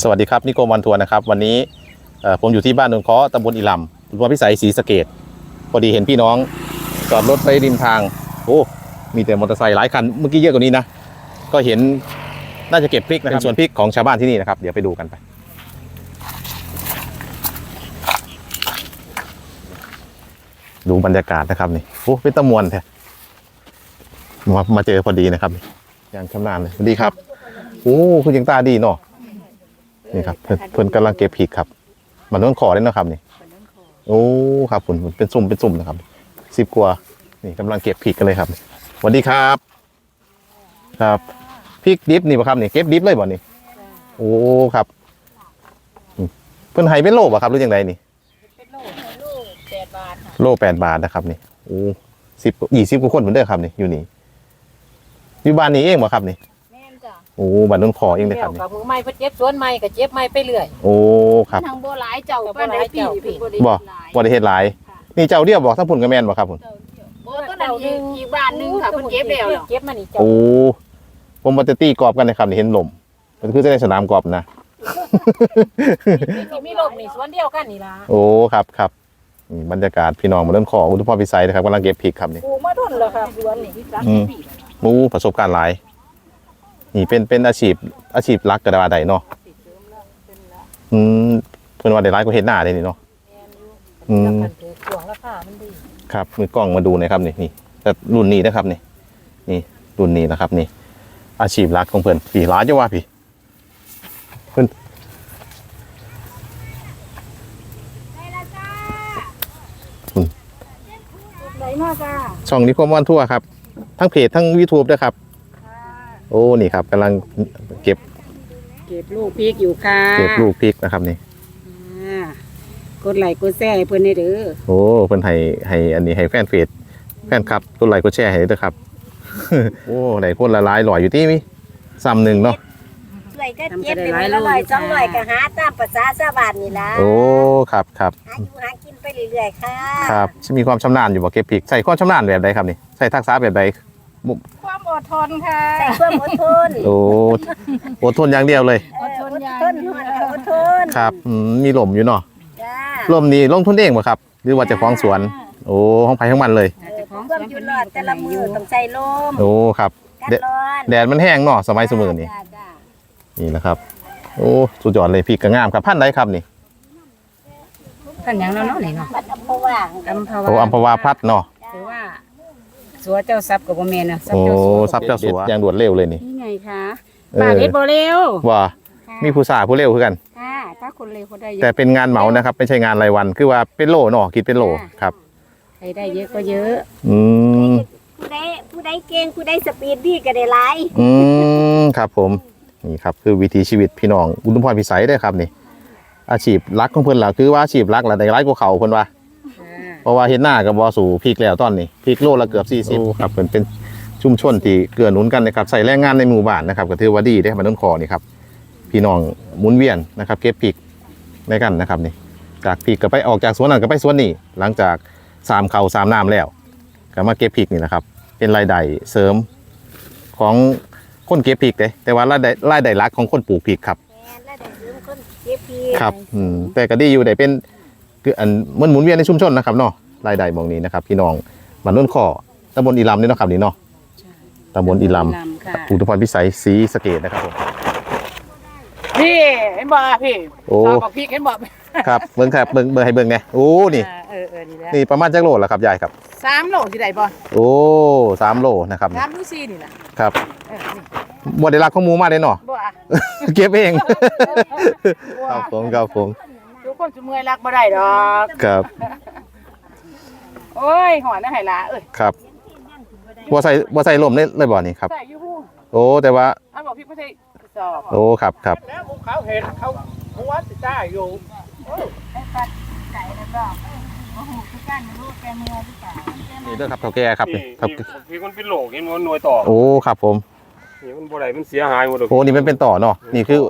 สวัสดีครับนิโกวันทัวร์นะครับ วันนี้ผมอยู่ที่บ้านนนเคาะตำบลอิลำอำเภอพิสัยศรีสะเกดพอดีเห็นพี่น้องจอดรถไปริมทาง โอ้มีแต่มอเตอร์ไซค์หลายคันเมื่อกี้เยอะกว่านี้นะ ก็เห็นน่าจะเก็บพริกนะครับเป็นสวนพริกของชาวบ้านที่นี่นะครับ เดี๋ยวไปดูกันไป ดูบรรยากาศนะครับนี่โอ้เป็นตะมวนแท้มามาเจอพอดีนะครับอย่างชำนาญเลยสวัสดีครับโอ้คุณยังตาดีเนาะ นี่ครับเพิ่นเพิ่นกำลังเก็บพริกครับ มันต้นขอเลยเนาะครับนี่โอ้ครับผมเป็นสุ่มเป็นสุ่มนะครับสิบกว่านี่กำลังเก็บพริกกันเลยครับสวัสดีครับ ครับพริกดิบนี่ป่ะครับนี่เก็บดิบเลยบ่นี่โอ้ครับอืมเพิ่นให้เป็นโลป่ะครับหรือยังไงนี่เป็นโลโลแปดบาทค่ะโลแปดบาทนะครับนี่โอ้สิบยี่สิบกว่าคนเหมือนเดิมครับนี่อยู่นี่อยู่บ้านนี้เองป่ะครับนี่แม่นจ้ะ โอ้บ้านต้นขอเองเลยเดี่คยรับวนี่กับมือไม้เพิ่นเจ็บสวนไม้ก็เจ็บไม้ไปเรื่อย โอ้ครับ ทางโบหลายเจ้าก็บ่ป้าหได้ลายปีเจ้าเป็นบ่ได้บ่ หลายบ่ได้เฮ็ดหลาย นี่เจ้าเดียวบอกทั้งพุ่นกับแม่นบ่ครับพุ่นโอ้ต้นนั้นอีกอีกบ้านหนึงค่ะเพิ่นเก็บแล้วเหรอเก็บมานี่เจ้าโอ้ผมมาจะตีกรอบกันนะครับนี่เห็นลมมันคือจะได้สนามกรอบนะนี่มีลมนี่สวนเดียวกันนี่ล่ะโอ้ครับครับนี่บรรยากาศพี่น้องมาเริ่มขออุทุพรพิสัยนะครับกำลังเก็บพริกครับนี่ ปลูกมาทนแล้วค่ะสวนนี่อืม มูประสบการณ์หลาย นี่เป็นเป็นอาชีพอาชีพหลักกระดาใดเนาะอืมเพื่อนว่าได้ร้ายก็เห็นหน้าเลยนี่เนาะอืแล้วมกันถือช่วงราคามันดีครับมือกล้องมาดูหนะครับนี่นี่แต่รุ่นนี้นะครับนี่นี่รุ่นนี้นะครับนี่ อาชีพหลักของเพื่อนพี่ร้ายจะว่าพี่ไหนมาจ้าช่องนิคมวันทั่วครับ ทั้งเพจทั้งยูทูบด้วยครับ โอ้ นี่ครับกำลังเก็บเก็บลูกพริกอยู่ค่ะเก็บลูกพริกนะครับนี่ อ่ากดไลค์กดแชร์ให้เพิ่นได้เด้อโอ้เพิ่นให้ให้อันนี้ให้แฟนเพจแฟนครับกดไลค์กดแชร์ให้ด้วยครับ โอ้ได้คนละหลายหล่อยอยู่ที่มิซ้ำหนึ่งเนาะช่วยก็เจ็บเป็นละร้อยสองร้อยก็หาตามภาษาชาวบ้านนี่ล่ะโอ้ ครับครับหาอยู่หากินไปเรื่อยๆค่ะครับ มีความชำนาญอยู่บ่เก็บพริก ใส่ความชำนาญแบบใดครับนี่ ใส่ทักษะแบบใด ความอดทนค่ะใส่ความอดทนโอ้อดทนอย่างเดียวเลยเอออดทนอดอดทนครับอืมมีหล่มอยู่เนาะจ้าหล่มนี่ลงทุนเองบ่ครับ หรือว่าเจะคล้าของสวน โอ้ห้องไผ่ห้องมันเลย เออความอยู่รอดแต่ละมือต้องใส่ลมโอ้ครับ กันเดร้อนแดดมันแห้งเนาะสมัยสมือนี่จ้าจ้านี่นะครับ โอ้สุดยอดเลยพริกกระงามครับพันธุ์ใดครับนี่ท่านหยังแล้วเนาะนี่เนาะบัดอำเภอว่าง อัมพวาโอ้อัมพวาพัดเนาะถือว่า สัวเจ้าทรัพย์ก็บ่แม่นนะทรัพโอ้ย์เจ้าสัวซับเจ้าสัวอย่างด่วนเร็วเลยนี่ นี่ไงคะเออป้าเฮ็ดบ่เร็วว่าค่ะมีผู้สาผู้เร็วคือกัน ค่ะถ้าคนเร็วเขาได้เยแต่อะเป็นงานเหมานะครับไม่ใช่งานรายวัน คือว่าเป็นโลเนาะคิดเป็นโลครับใครได้เยอะก็เยอะอืมผู้ใดผู้ใดเก่งผู้ใดสปีดดีก็ได้หลายอืมครับผมนี่ครับคือวิถีชีวิตพี่น้องอุดมพรพิสัยได้อครับนี่ อาชีพหลักของเพิ่นล่ะคือว่าอาชีพหลักล่ะได้หลายกว่าเขาเพิ่นว่า เพราะว่าเห็นหน้ากับบ่สู่พริกแล้วตอนนี้พริกโลละเกือบ40ครับเพิ่นเป็นชุมชนที่เกื้อหนุนกันนะครับใส่แรงงานในหมู่บ้านนะครับก็ถือว่าดีเด้อมันต้นคอนี่ครับพี่น้องหมุนเวียนนะครับ เก็บพริกในกันนะครับนี่จากพริกก็ไปออกจากสวนนั้นก็ไปสวนนี้หลังจากสามเขาสามน้ำแล้วก็มาเก็บพริกนี่นะครับเป็นรายได้เสริมของคนเก็บพริกเด้แต่ว่ารายได้รายได้หลักของคนปลูกพริกครับแม่นแล้วได้ยืมคนเก็บพี่ครับอืมแต่ก็ดีอยู่ได้เป็น คืออันมันหมุนเวียนในชุมชนนะครับเนาะรายได้หมองนี้นะครับ พี่น้องบ้านโน้นข้อตำบลอีลำนี่เนาะครับนี่เนาะตำบลอีลำค่ะอุทุพรพิสัยศรีสะเกดนะครับผมพี่เห็นบ่พี่โอ้ตาบอกพี่เห็นบ่ครับเบิ่งครับเบิ่งเบิ่งให้เบิ่งไงโอ้นี่เออเออนี่แหละนี่ประมาณจักโลแล้วครับยายครับสามโลสิได้บ่โอ้สามโลนะครับสามหรือสี่นี่ล่ะครับเออนี่บได้รักข้อมูลมาเลยเนาะบ่อะเก็บเองครับผมครับผมทุก คนสิเมื่อยรักบ่ได้ดอก ครับโอ้ยหอนนะไหล่ะเอ้ยครับบัใส่บัใส่ลมเลยเลยบ่อนี่ครับ ใส่อยู่ฮู้โอ้แต่ว่า อ้าวบอกพี่บ่ใส่สอบโอ้ครับครับแล้วเขาเห็นเขาหัวติดได้อยู่นี่เด้อครับเท่าแก่ครับนี่นี่ครับพี่มันเป็นโหลกเห็นมันหน่วยต่อโอ้ครับผมนี่มันบ่ได้มันเสียหายหมดเลยโอ้นี่มันเป็นต่อเนาะนี่คือ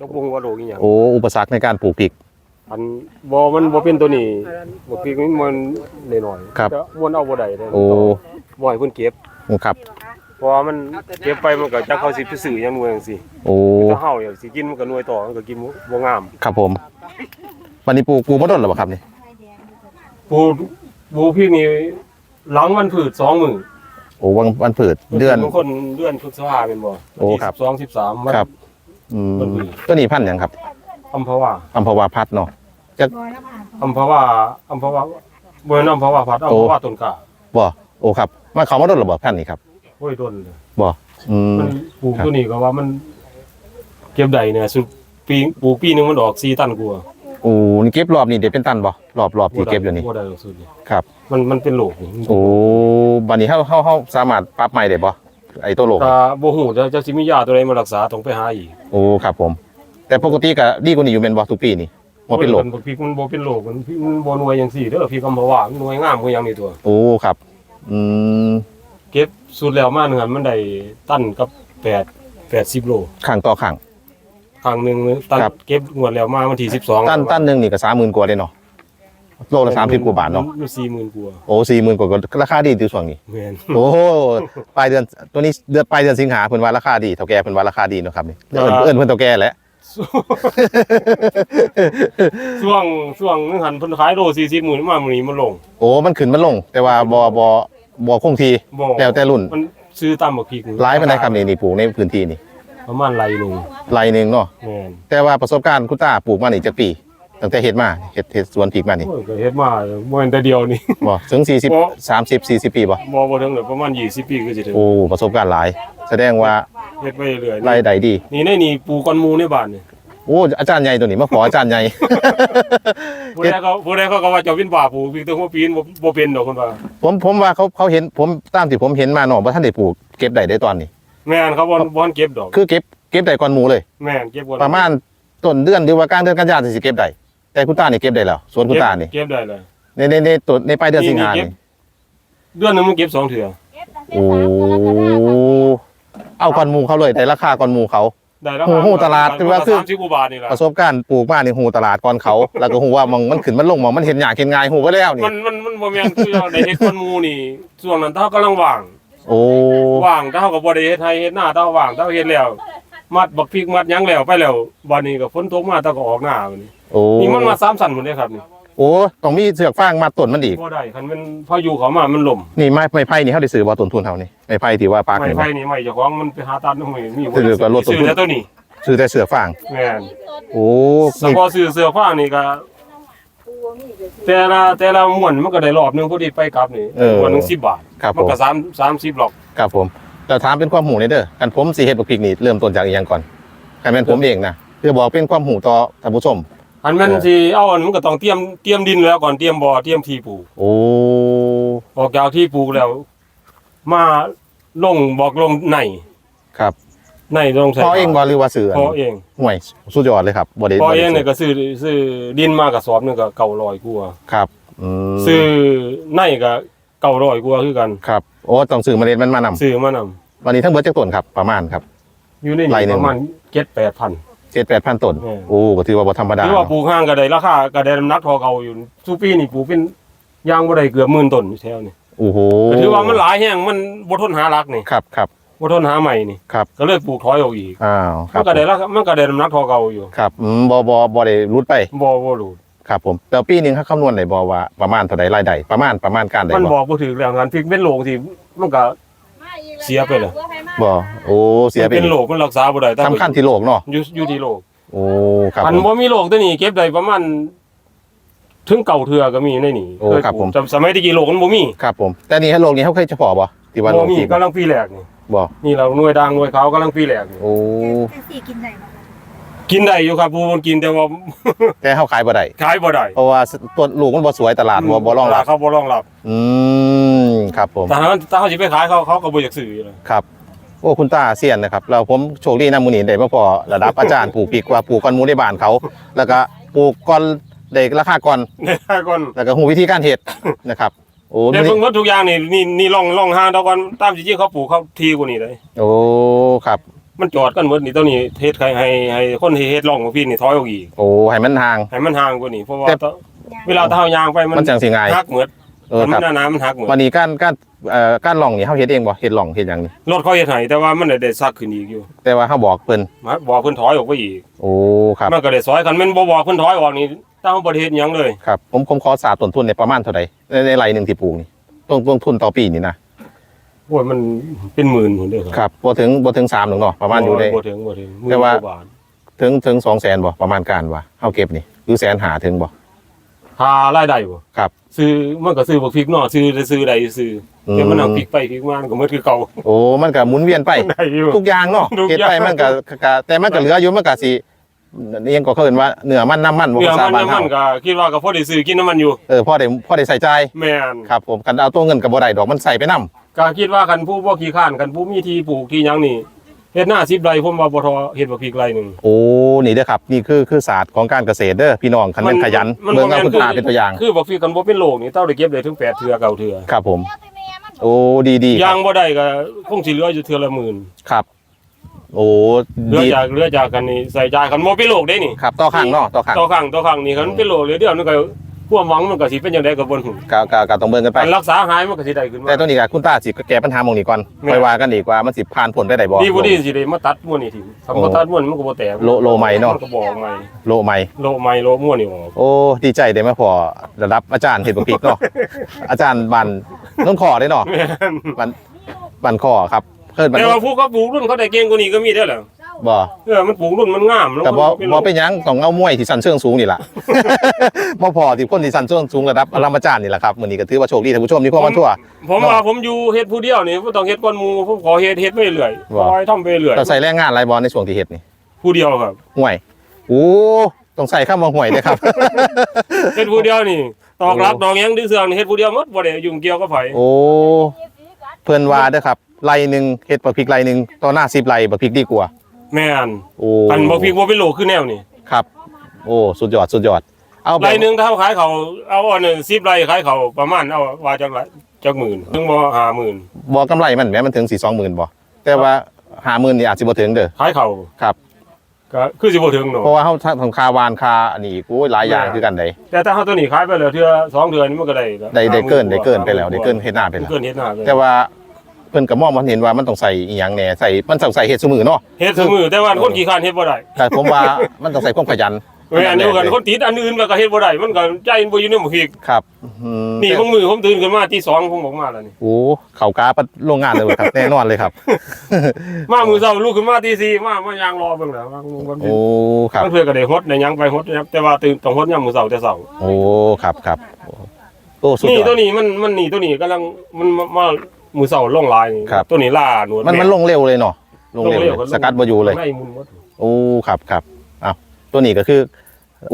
ยกบ่ฮู้ว่าโหลกอีหยังโอ้อุปสรรคในการปลูกพริก อันบ่มันบ่เป็นตัวนี้บ่พี่มันมันน้อยๆครับ จะวนเอาบ่ได้เด้โอ้บ่ให้เพิ่นเก็บครับ เพราะว่ามันเก็บไปมันก็จักเขาสิไปซื้อหยังหน่วยจังซี่โอ้ถ้าเฮาอยากสิกินมันก็หน่วยต่อมันก็กินบ่บ่งามครับผม วันนี้ปลูกปลูกมาต้นหรือเปล่าครับนี่ปูปูพี่นี่หลังวันผืดสองมื้อโอ้วันวันผืดเดือน บางคนเดือนพฤษภาเป็นบ่โอ้ครับสองสิบสามวันครับ อืมวันผืดตัวนี้พันธุ์หยังครับอัมพวาอัมพวาพัดเนาะ อัมพวาอัมพวาบ่แม่นอัมพวาพัดอัมพวาต้นกล้าบ่โอ้ครับมันเขามาต้นหรือเปล่าพันธุ์นี้ครับโอ้ยต้นเลยบ่อืมมันปลูกครับตัวนี้ก็ว่ามัน เก็บได้เนี่ยสุดปีปลูกปีหนึงมันออก4ตันกว่าโอ้นี่เก็บรอบนี่เดี๋ยวเป็นตันบ่รอบรอบที่เก็บอยู่นี่บ่ได้หรอกสุดนี่ครับ มันมันเป็นโรคนี่โอ้บัดนี้เฮาเฮาเฮาสามารถปรับใหม่ได้บ่ไอ้ตัวโลกถ้าบ่ฮู้จะจะสิมียาตัวใดมารักษาต้องไปหาอีกโอ้ครับผม แต่ปกติก็ดีกว่านี้อยู่แม่นบ่ทุกปีนี่ บ่เป็นโลกมันพริกมันบ่เป็นโรคมันพริกมันบ่หน่วยจังซี่เด้อพริกอัมพวามันหน่วยงามคือหยังนี่ตัว โอ้ครับ อืมเก็บสุดแล้วมาหนึงหันมันได้ตันกับ8 80โลข้างต่อข้างครั้งหนึงตันครับ เก็บงวดแล้วมาวันที่12ตันตันหนึงนี่ก็30,000กว่าเลยเนาะโลละ30กว่าบาทเนาะมัน40,000กว่าโอ้40,000กว่าก็ราคาดีอยู่ช่วงนี้ แม่นโอ้ปลายเดือนตัวนี้เดือนปลายเดือนสิงหาเพิ่นว่าราคาดีเท่าแก่เพิ่นว่าราคาดีเนาะครับนี่เอิ้นเอิ้นเพิ่นเท่าแก่แหละ ช่วงช่วงนึงหันเพิ่นขายโล40หมื่นมามื้อนี้มันลง โอ้มันขึ้นมันลง แต่ว่าบ่บ่บ่คงที่บ่ แล้วแต่รุ่นมันซื้อตามบักพริกหลายปานใดครับนี่นี่ปลูกในพื้นที่นี่ประมาณไรหนึงไรหนึงเนาะแม่นแต่ว่าประสบการณ์คุณตาปลูกมานี่จักปี ตั้งแต่เฮ็ดมาเฮ็ดเฮ็ดสวนพริกมานี่โอ้ยก็เฮ็ดมาบ่แม่นแต่เดียวนี่ บ่ถึงบ่40 30 40 ปีบ่บ่บ่ถึงเลยประมาณ20ปีก็สิถึงโอ้ประสบการณ์หลาย แสดงว่าเฮ็ดไปเรื่อยๆรายได้ดี นี่ในนี่ปลูกก้อนหมูในบ้านนี่โอ้อาจารย์ใหญ่ตัวนี้มาขออาจารย์ใหญ่ ผู้ใดเขาผู้ใดเขาก็ว่าเจ้าเป็นบ้าปลูกพริกแต่หัวปีนบ่บ่เป็นดอกคนว่าผมผมว่าเขาเขาเห็นผมตามที่ผมเห็นมาเนาะบ่ทันได้ปลูกเก็บได้ได้ตอนนี้ แม่นเขาบ่บ่ทันเก็บดอก คือเก็บเก็บได้ก่อนหมู่เลย แม่นเก็บบ่ได้ประมาณต้นเดือนหรือว่ากลางเดือนกันยายนสิเก็บได้ แต่คุณตานี่เก็บได้แล้วสวนคุณตานี่เก็บได้เลยในในในต้นในปลายเดือนสิงหานี่นี่เก็บเดือนหนึงมันเก็บสองเทื่อโอ้เอาก่อนหมู่เขาเลยได้ราคาก่อนหมู่เขาได้แล้วโอ้โหตลาดถือว่าคือ30กว่าบาทนี่ล่ะประสบการณ์ปลูกมานี่หูตลาดก่อนเขา แล้วก็หูว่ามันมันขึ้นมันลงมองมันเห็นหยากเห็นง่ายหูไปแล้วนี่มันมันมันบ่แม่นคือเราได้เฮ็ดก้อนหมูนี่ช่วงนั้นถ้าเรากำลังว่างโอ้ว่างถ้าเฮาก็บ่ได้เฮ็ดให้เฮ็ดหน้าถ้าว่างถ้าเฮ็ดแล้วมัดบักพริกมัดหยังแล้วไปแล้วบัดนี้ก็ฝนตกมาถ้าก็ออกหน้าบัดนี้ โอ้นี่มันมาสามสั่นหมดเลยครับนี่โอ้ต้องมีเสือกฟางมาต้นมันอีกบ่ได้คันมันพายุเข้ามามันล่มนี่ไม้ไม้ไผ่นี่เขาได้ซื้อบ่ต้นทุนเขานี่ไม้ไผ่ที่ว่าปากไม้นี่ไผ่นี่ไม้เจ้าของมันไปหาตัดน้ำมันมีซื้อก็ลดต้นทุนซื้อแต่ตัวนี้ซื้อแต่เสือกฟางแม่นโอ้สพอซื้อเสื้อผ้านี่ก็แต่ละแต่ละม้วนมันก็ได้รอบหนึงพอดีไปกลับนี่ม้วนหนึง10บาทครับมันผมก็3 30หรอกครับผมแต่ถามเป็นความหูนี่เด้อกันผมสิเฮ็ดบักพริกนี่เริ่มต้นจากอีหยังก่อนกันแม่นผมเองนะคือบอกเป็นความหูต่อท่านผู้ชม อันแม่นเออสิเอาอันมันก็ต้องเตรียมเตรียมดินแล้วก่อนเตรียมบ่อเตรียมที่ปลูกโอ้ออกจากที่ปลูกแล้ว มาลงบอกลงในครับในลงใส่พอเองบ่หรือว่าซื้อพอเองห่วยสุดยอดเลยครับบ่ได้พอเองบ่ได้เนี่ยก็ซื้อซื้อดินมากระสอบหนึงก็900กว่าครับอืมซื้อในก็900กว่าคือกันครับโอ้ต้องซื้อเมล็ดมันมานำซื้อมานำวันนี้ทั้งเบิดจักต้นครับประมาณครับอยู่ในไร่หนึ่นี่งป ระมาณ7-8,000 7-8,000ต้นแม่นโอ้ก็ถือว่าบ่ธรรมดาที่ว่าเนาะปลูกห้างก็ได้ราคาก็ได้น้ำหนักเท่าเก่าอยู่ทุกปีนี่ปลูกเป็นยางบ่ได้เกือบหมื่นต้นอยู่แถวนี่โอ้โหก็ถือว่ามันหลายแฮงมันบ่ทนหารักนี่ครับครับบ่ทนหาใหม่นี่ ครับก็เลยปลูกถอยออกอีกอ้าวครัมับนก็ได้ราคามันก็ได้น้ำหนักเท่าเก่าอยู่ครับอืมบ่บ่บ่ได้รุดไปบ่บ่รู้ครับผมแต่ปีหนึงเขาคำนวณได้บ่ว่าประมาณเท่าใดรายได้ประมาณประมาณการได้มันบ่บอกบ่ถึงแล้วกันพริกเป็นโรคที่มันก็ เสียไปเลย บ่ โอ้เสียไปเป็นโรคมันรักษาบ่ได้แต่สำคัญที่โลกเนาะอยู่อยู่ที่โรคโอ้ครับอันผมบ่มีโรคตัวนี้เก็บได้ประมาณถึงเก่าเทื่อก็มีในนี่โอ้ครับผมแต่สมัยที่กี่โรคมันบ่มีครับผมแต่นี่ให้โลกนี้เขาเคยเฉพาะบ่ที่ว่าโลบ่กมีที่กำลังปีแรกนี่บ่นี่เราหน่วยดังหน่วยขาวกำลังปีแรกนี่โอ้แต่สี่กินได้บ่กินได้อยู่ครับผู้คนกินแต่ว่าแต่เขาขายบ่ได้ขายบ่ได้เพราะว่าตัวลูกมันบ่สวยตลาดบ่บ่รองรับเขาบ่รองรับอืมครับผมแต่ถ้าถ้าเขาสิไปขายเขาเขาก็บ่อยากซื้ออยู่แล้วครับ โอ้คุณตาเซียนนะครับเราผมโชคดีนะมื้อนี้ได้มาพอระดับอาจารย์ปลูกพริกว่าปลูกก้อนหมูในบ้านเขา แล้วก็ปลูกก้อนได้ราคาก่อนได้ก่อนแล้วก็ฮู้วิธีการเฮ็ดนะครับโอ้แต่มื้อเพิ่งนี้หมดทุกอย่างนี่นี่นี่ลองลองหาตะก่อนตามจริงๆเขาปลูกเขาทีกว่านี้เลย โอ้ครับ มันจอดกันหมดนี่ตัวนี้เฮ็ดให้ให้ให้คนที่เฮ็ดลองของพี่นี่ถอยออกอีกโอ้ให้มันห่าง ให้มันห่างกว่านี้เพราะว่าแต่เวลาเท้ายางไปมันมันจังสิง่ายหักหมดเออมัครับนหนาๆมันหักหมดวันนี้การการ เอ่อการล่องนี่เฮาเฮ็ดเองบ่เฮ็ดล่องเฮ็ดหยังนี่รถเขาเฮ็ดให้แต่ว่ามันได้ได้ซักขึ้นอีกอยู่แต่ว่าเฮาบอกเพิ่นมาบอกเพิ่นถอยออกไปอีกโอ้ครับมันก็ได้ซอยกันแม่นบ่บอกเพิ่นถอยออกนี่ตั้งบ่ได้เฮ็ดหยังเลยครับผมผมขอทราบต้นทุนในประมาณเท่าใดในในไร่หนึงที่ปลูกนี่ต้นต้นทุนต่อปีนี่นะโอ้ยมันเป็นหมื่นพุ่นเด้อครับบ่ถึงบ่ถึง3หนึงเนาะประมาณอยู่ใน บ่ถึงบ่ถึงหมื่นแต่ว่า กบท ถึงถึง200,000บ่ประมาณการว่าเฮาเก็บนี่หรือแสนหาถึงบ่ หารายได้บ่ครับ ซื้อมันก็ซื้อบักพริกเนาะซื้อได้ซื้อใดซื้ออมแต่มันเอาพริกไปพริกมามันก็หมดคือเก่าโอ้มันก็หมุนเวียนไป ได้อยู่ ทุกอย่างเนาะทุกเฮ็ดอย่างไปมันก็ก็แต่มันก็เหลืออยู่มันก็สินี่ยังก็เขาเอิ้นว่าเนื้อมันน้ำมันบ่เนื้อภาษามันบ้านน้ำเฮามันก็คิดว่าก็พอได้ซื้อกินน้ำมันอยู่ เออพอได้พอได้ใส่ใจายแม่นครับผมกันเอาตัวเงินกับบ่ได้ดอกมันใส่ไปนํก็คิดว่าคันผู้บ่ขี้ข้านคันผู้มีที่ปลูกที่หยังนี่ เฮ็ดหน้า10ไร่ผมว่าบ่ทอเฮ็ดบักพริกไร่หนึงโอ้นี่เด้อครับนี่คือคือศาสตร์ของการเกษตรเด้อพี่น้องคันแม่นขยันมันเมืองบ่เอาแม่นคุณตาเป็นตัวอย่างคือบักพริกคันบ่เป็นโรคนี่เต้าได้เก็บได้ถึงแปดเทื่อเก้าเทื่อครับผม โอ้ดีดียางบ่ได้ก็คงสิเหลืออยู่เทื่อละหมื่นครับ โอ้เหลือดีจากเหลือจากกันนี่ใส่จ่ายคันบ่เป็นโรคได้นี่ ครับต่อข้างเนาะต่อข้าง ต่อข้างต่อข้างนี่คันเป็นโรคเหลือเดียวนึงก็ ความหวังมันก็สิเป็นจังไดก็บ่ฮู้ก็ก็ก็ต้องเบิ่งกันไป การรักษาหายมันก็สิได้ขึ้นมาแต่ตัวนี้ก็คุณตาสิแก้ปัญหาหมองนี้ก่อนแม่ค่อยว่ากันอีกว่ามันสิผ่านผลได้ได้บ่ดีบ่ดีสิได้มาตัดม้วนนี่ทิ้งถ้าบ่ตัดม้วนมันก็บ่แตกโลโลใหม่เนาะมันก็บ่ออกใหม่โลใหม่โลใหม่โลม้วนนี่ออกโอ้ดีใจได้มาพอระดับอาจารย์เฮ็ดบ่ผิดเนาะอาจารย์บันน้นขอได้เนาะแม่นบันบันขอครับเพิ่นบันแต่ว่าผู้เขาปลูกรุ่นเขาได้เก่งกว่านี้ก็มีได้อแหละ บ่เออมันปลูกรุ่นมันงามแล้วก็บ่มันบ่เป็นหยังต้องเอามวยที่สั้นเชิงสูงนี่ล่ะ บ่พอที่คนที่สั้นเชิงสูงระดับปรมาจารย์นี่แหละครับมื้อนี้ก็ถือว่าโชคดีท่านผู้ชมที่เข้ามาทั่ว ผมว่าผมอยู่เฮ็ดผู้เดียวนี่บ่ต้องเฮ็ดก่อนหมู่ผมขอเฮ็ดเฮ็ดไปเรื่อยว่าคอยทำไปเรื่อยต้องใส่แรงงานหลายบ่ในช่วงที่เฮ็ดนี่ผู้เดียวครับห่วยโอ้ต้องใส่คำว่าห่วยเด้อครับ เฮ็ดผู้เดียวนี่ตอกหลักดอกหยังดึงเสืองนี่เฮ็ดผู้เดียวหมดบ่ได้ยุ่งเกี่ยวกับไผโอ้เพิ่นว่าเด้อครับไร่หนึงเฮ็ดบักพริกไร่หนึงต่อหน้า10ไร่บักพริกดีกว่า แม่นโอ้อันบ่พริกบ่เป็นโลคือแนวนี่ครับ โอ้สุดยอดสุดยอด เอาแบบไรหนึงถ้าเขาขายเขาเอาอันนึง10ไรขายเขาประมาณเอาว่าจังไรจักหมื่นถึงบ่50,000บ่กำไรมันแหม้มันถึง4 20,000บ่แต่ว่า50,000นี่อาจสิบ่ถึงเด้อขายเขาครับ ก็คือสิบ่ถึงเนาะ เพราะว่าเฮาทั้งค่าวานค่าอันนี้อีกโอ้ยหลายอย่างคือกันได้แต่ถ้าเฮาตัวนี้ขายไปแล้วเทื่อสองเดือนนี่มันก็ได้แล้วได้ได้เกินได้เกินไปแล้วได้เกินเฮ็ดหน้าไปแล้ว เกินเฮ็ดหน้าไปแต่ว่า เพิ่นก็มองมันเห็นว่ามันต้องใส่อีหยังแหน่ใส่มันต้องใส่เฮ็ดซุมือเนาะเฮ็ดซุมือแต่ว่าคนขี้คร้านเฮ็ดบ่ได้แต่ผมว่ามันต้องใส่ความขยันเว้ยอันเดียวกันคนติดอันอื่นแล้วก็เฮ็ดบ่ได้มันก็ใจมันบ่อยู่ในหมู่พีกครับอืมนี่บางมือผมตื่นขึ้นมาที่2ผมบอกมาแล้วนี่โอ้เข้ากาปัดโรงงานเลยครับแน่นอนเลยครับ มามื้อเช้าลุกขึ้นมาตี4มามายางรอเบิ่งแล้วว่ามันโอ้ครับมันเพื่อก็ได้ฮดได้หยังไปฮดนะครับแต่ว่าตื่นต้องฮดยามมื้อเช้าแต่เช้าโอ้ครับครับโอ้สุดนี่ยอตัวดนี้มันมันนี่ตัวนี้กำลังมันมา มามื้อเช้าลงลายนี่ครับ ตัวนี้ล่าหนวดมันมันลงเร็วเลยเนาะลงเร็วเลยครับสกัดบ่อยู่เลยไม่มุนหมดโอ้ครับครับอ้าวตัวนี้ก็คือ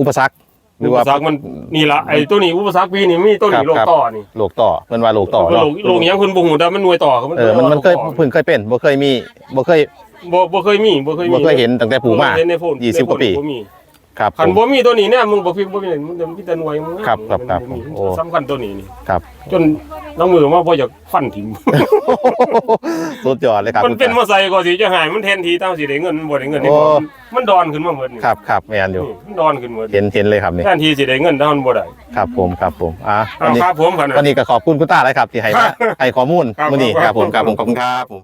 อุปสรรคหรืออุปว่าสรรคมันนี่ล่ะไอ้ตัวนี้อุปสรรคปีนี่มีตัวครันี้บโรคครับต่อนี่โลกต่อเพิ่นว่าโลกต่อโรเนาะคโรคหยังเพิ่นบ่ฮู้แต่มันหน่วยต่อครับเออมันมันเคยเพิ่งเคยเป็นบ่เคยมีบ่เคยบ่บ่เคยมีบ่เคยมีบ่เคยเห็นตั้งแต่ปลูกมาเห็นในโฟนยี่สิบกว่าปีในโฟนบ่มี ครับผคันมบ่มีตัวนี้เนี่ยมึงบ่พิมพ์บ่มีเลยมึงจะมีแต่หน่วยมึงครับครับครับมันมีโอ้ สำคัญตัวนี้นี่ครับ จนน้องมือมาบ่อยากฟันถิ่มสุดยอดเลยครับมันเป็นมาใส่ก็สิจะหายมันแทนทีตามสิได้เงินมันบ่ได้เงินนี่โอ้ มันมันดอนขึ้นมาหมดนี่ครับครับแม่นอยู่ นี่มันดอนขึ้นหมดเห็นเห็นเลยครับนี่แทนทีสิได้เงินแต่มันบ่ได้ครับผมครับผมอะเอาวันนี้ครับผมขนาด วันนี้ก็ขอบคุณคุณตาเลยครับที่ให้ครับให้ข้อมูลครับมื้อนี้คครัรับบผมครับคผรับมขอบคุณครับผม